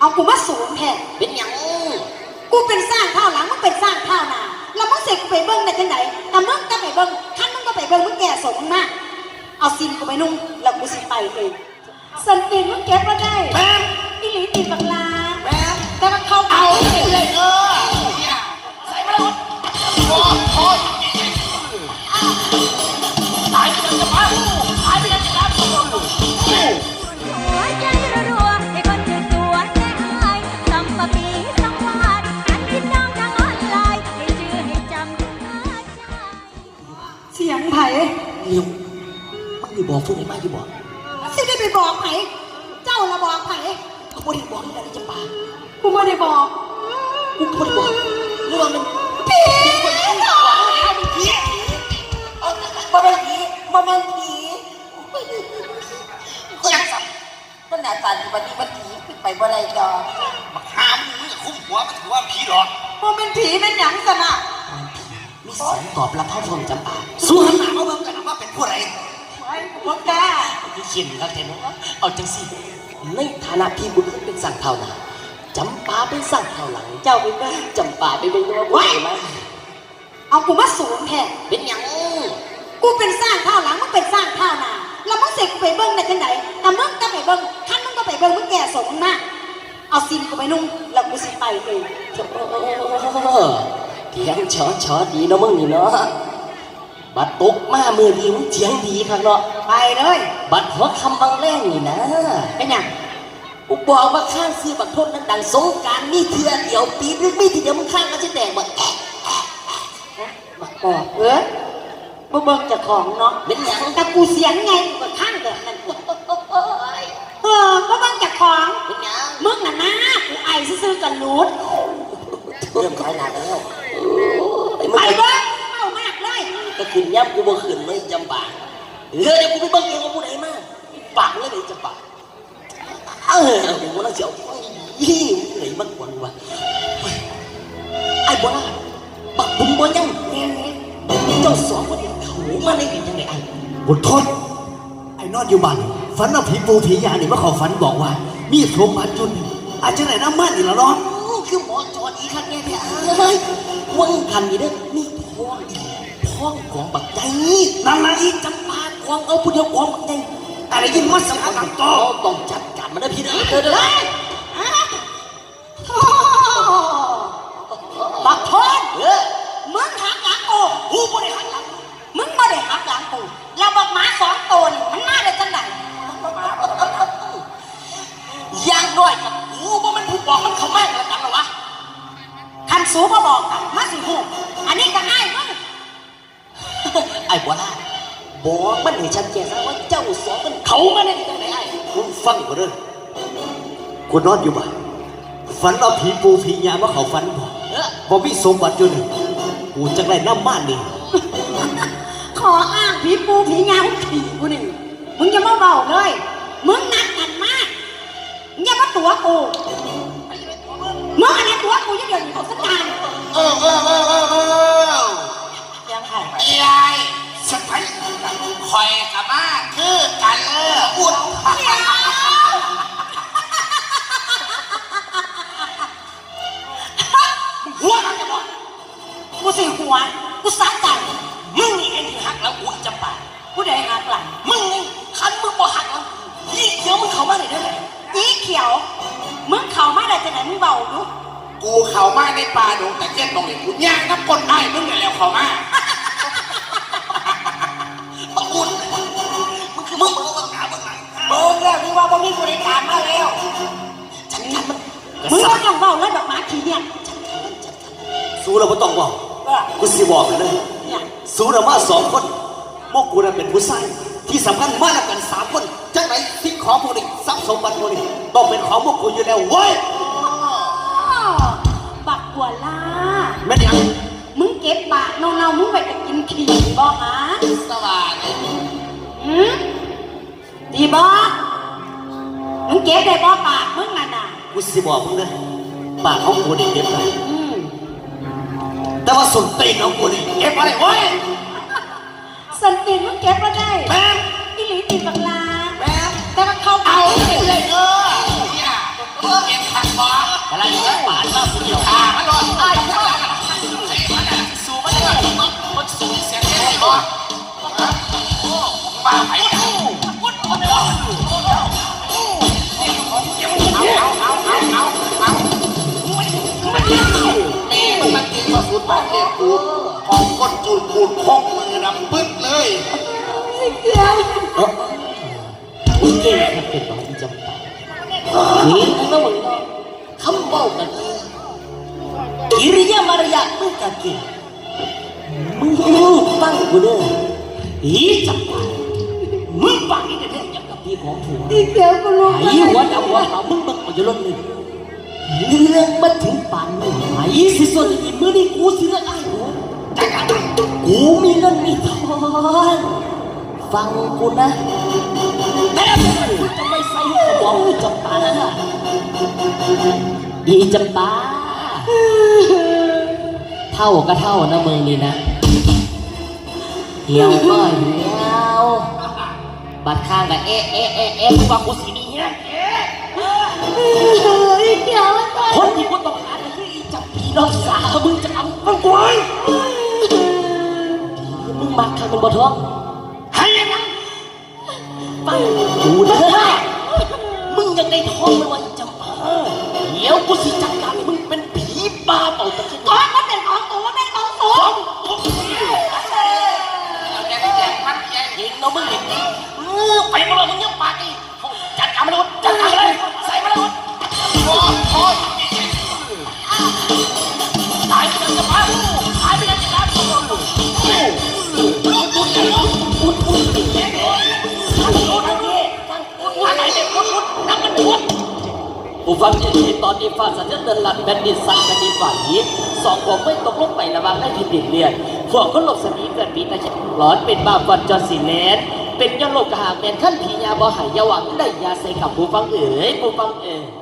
เอากูมาสูงแทนเป็นหยังกูเป็นสร้างเท่าหลังมึงเป็นสร้างเท่าหนาแล้วมึงเสกกูไปเบิ้งได้จังไหนแต่มึงก็ไปเบิ้งขั้นมึงก็ไปเบิ้งมึงแก่สมมากเอาซิมกูไปนุ่งแล้วกูสิไปเลยสันติมึงเก็บมาได้ ผู้ใดมาที่บอกสิได้ไปบอกไผ่เจ้าละบอกไผ่เขาไม่ได้บอกที่ไหนจะปากูไม่ได้บอกกูก็ไม่ได้บอกหรือว่ามันผีเหรอผีมาเป็นผีมาเป็นผีก็ยังสับมันหน้าตาดีวันนี้มันผีขึ้นไปบ่ได้ดอกบักหามมึงจะคุ้มหัวมันถือว่าผีหรอกมันเป็นผีเป็นหยังกันอะมีเสียงตอบรับเข้าฟอมจำปาสู้หันหน้ามาเบิ่งกันนะว่า ที่ขินครับเทนเอาจังสิในฐานะพี่บุญเป็นสั่งเท่าหนาจำปาเป็นสั่งเท่าหลัง เจ้าเป็นว่าจำปาไปเป็นว่าผู้ใดมาเอากูมาสูงแทนเป็นหยังกูเป็นสร้างเท่าหลังมึงเป็นสร้างเท่าหน้าแล้วมึงเสกกูไปเบิ้งได้จังไหนแต่มึงก็ไปเบิ้งขั้นมึงก็ไปเบิ้งมึงแก่สมมากเอาซิมกูไปนุ่งแล้วกูสิไปเองเถียงชอชอดีเนาะมึงนี่เนาะ บัดตกมามือดีมึงเถียงดีครับเนาะ ไปเลย บัดหัวคำบางแรงนี่นะเป็นหยังกูบอกว่าข้างซื้อบักโทษนั้นดังสงกรารมีเถื่อเดียวปีนึงมีทีเดียวมึงข้างก็จะแตกบักแอะแอะแอะบักบอกเออบ่เบิ้งเจากของเนาะเป็นหยังแต่กูเสียงไงกูก็ข้างแบบนั้นเออบ่เบิ้งเจากของเป็นหยังมึงน่ะนะกูไอซื่อๆกันรูด เริ่มขายหนาแล้วไอ้มึ ไป ง เบิ้งเมามากเลย ก็ ขึ้นย้ำกูบ่ขึ้นเลยจำปาเออเดี๋ยวกูไปเบิ่งเองว่าผู้ใดมาปากเลยเลยจำปาเออกูว่าน่าเสียวยี่ไหนมันกวนวะไอ้บ้าบักบุ้มบ่ยังเจ้าสองคนนี้เขามาในเป็นยังไงไอ้บุญทนไอ้นอนอยู่บ้านฝันเอาผีปูผียานี่มาเขอฝันบอกว่า มีสมบัติจุนอาจจะไหนน้ำมันนี่ละเนาะคือหมอจอดอีกครั้งแน่แท้เอ้ยวังพันนี่เด้อมีพ้องอีก พ้องของบักใจนั่นละอีกจำปาของเอาผู้เดียวของบักใจอะไรยินมาสังกัดต่อเราต้องจัดการมันนะพี่เด้อเด้อเด้อโอ้บักทอนเออมึงหักหลังกูกูบ่ได้หักหลังมึงบ่ได้หักหลังกูแล้วบักหมาสองตัวนี่มันมาได้จังไดอย่างน้อยกับกูว่ามันผู้บอกมันเข้ามาแล้วกันเหรอวะคันสูบ่บอกกันมาสิฮู้อันนี้ก็อ้ายมึง ไอ้บัวล่าบอกมันให้ชัดเจนซะว่าเจ้าสองมันเขามาได้ยังไงไอ้คุณฟังกูเด้อกูนอนอยู่บ้านฝันเอาผีปูผียามาเขาฝันบอกเออบอกมีสมบัติจุนกูจะได้น้ำมันนี่ขออ้างผีปูผีงามึงขี่กูนี่มึงอย่ามาเบาเลย มึงนัดกันมากมึงอย่ามาตัวกูมึงอันนี้ตัวกูอยังเดินอยู่สักการเออเออเออเออเออยังไง ยายสไปคอยกับมาคือกันเอออุดหัวมันจะบอกกูสิหัวกูสะใจมึงนี่เองที่หักแล้วกูจำปากูได้หักหลังมึงนี่คันมึงบ่หักแล้วยี่เดียวมึงเข้ามาได้ได้ไงอีเขียว มึงเข้ามาได้จังไหนมึงเบาดูกูเข้ามาในป่าดงแต่เจ็ดตรงนี้กูย่างน้ำก้นไอ้มึงนี่แล้วเข้ามา เลยดอกหมาขี้เนี่ยสู้เราไม่ต้องบอกเออกูสิบอกเลยเนี่ยสู้เรามาสองคนพวกกูน่ะเป็นผู้ชายที่สำคัญมากกันสามคนจังไหนสิ่งของพวกนี้ทรัพย์สมบัติพวกนี้ต้องเป็นของพวกกูอยู่แล้วเว้ยอ้อบักกัวล่าแม่นยังมึงเก็บปากเนาๆมึงไปจะกินขี้บ่หาสว่างหืมดีบ่มึงเก็บได้บ่ปากมึงน่ะน่ะกูสิบอกมึงนะ ปากของกูนี่เก็บได้อืมแต่ว่าส่วนตีนของกูนี่เก็บอะไรเว้ยสันติมึงเก็บมาได้แม่งอีหลีติดบักลาแม่งแต่ว่าเขาเอาเอาเลยเออเนี่ยเก็บผักพอกำลังจะปาดมาผู้เดียวขามันรอดไอ้ข้าใส่มันอะสู้มันเลยมันสู้เสียงได้บ่บ้าไป พูดปูดพกมือดำปึ๊ดเลยมึงเก่งครับเป็นน้องจำปาหนี่มึงนะมึงเนาะคำเว้ากันกิริยามารยาทมึงกะเก่งมึงฟังกูเด้ออีจำปามึงฟังอีเด้อยังกับพี่ของผัวอีเขียวก็รู้ไอ้หัวดำหัวขาวมึงมึงเอาอยู่ลงหนึ่งเรื่องมันถึงป่านนี้ไอ้สิส่วนอีมือนี่กูสิเลือกไอ้ กูมีเงินมีทองฟังกูนะแต่กูจะไม่ใส่หัวบอกกูจำปานะอีจำปาเท่าก็เท่านะมึงนี่นะเหี่ยวก็เหี่ยวบัดข้างกับเอ๊ะเอ๊ะเอ๊ะเอ๊ะกูว่ากูสีนี้นะเอ๊ะอีเขียวก็คนที่กูต้องการก็คืออีจับปีน้องสาวมึงจะเอามึงก วยมึงมาข้างมึงบ่ท้องให้ยังไงฟังกูเถอะมึงยังได้ท้องไม่ว่าอีจำปาเดี๋ยวกูสิจัดการให้มึงเป็นผีบ้าเป่าตะกี้ก้อนมันเป็นของตัวเป็นของตัวท้องเห็นเนาะมึงเห็นดิเออไปมาเลยมึงยังปากอีกจัด ผู้ฟังจะดีตอนนี้ฟ้าสัญญาเดินหลังแผ่นดินสั่นแผ่นดินไหวสองผมไม่ตกลงไประวังได้ทิดินเรียนพวกคนหลบสนีเกิดปีตาชันร้อนเป็นบาฟันจอสีเลนเป็นยาโลกหางแมนขั้นผียาบ่หายยาหวังได้ยาใส่กับผู้ฟังเอ๋ยผู้ฟังเอ๋ย